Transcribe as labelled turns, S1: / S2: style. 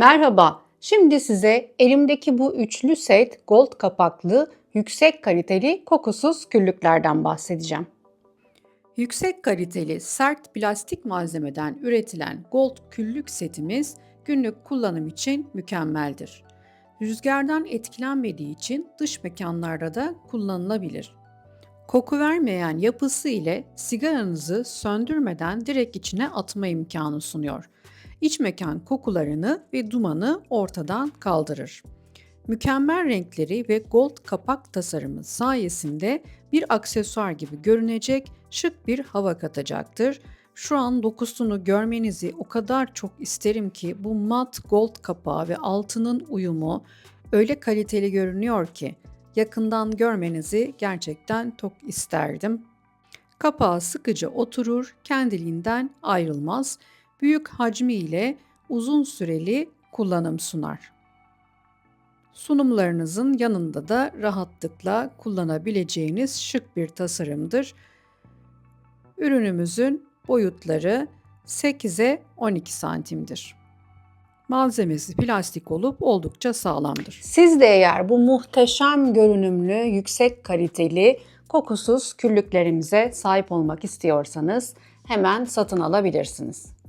S1: Merhaba, şimdi size elimdeki bu üçlü set gold kapaklı, yüksek kaliteli, kokusuz küllüklerden bahsedeceğim. Yüksek kaliteli, sert plastik malzemeden üretilen gold küllük setimiz günlük kullanım için mükemmeldir. Rüzgardan etkilenmediği için dış mekanlarda da kullanılabilir. Koku vermeyen yapısı ile sigaranızı söndürmeden direkt içine atma imkanı sunuyor. İç mekan kokularını ve dumanı ortadan kaldırır. Mükemmel renkleri ve gold kapak tasarımı sayesinde bir aksesuar gibi görünecek şık bir hava katacaktır. Şu an dokusunu görmenizi o kadar çok isterim ki bu mat gold kapağı ve altının uyumu öyle kaliteli görünüyor ki yakından görmenizi gerçekten çok isterdim. Kapağı sıkıca oturur, kendiliğinden ayrılmaz. Büyük hacmi ile uzun süreli kullanım sunar. Sunumlarınızın yanında da rahatlıkla kullanabileceğiniz şık bir tasarımdır. Ürünümüzün boyutları 8'e 12 santimdir. Malzemesi plastik olup oldukça sağlamdır. Siz de eğer bu muhteşem görünümlü, yüksek kaliteli, kokusuz küllüklerimize sahip olmak istiyorsanız hemen satın alabilirsiniz.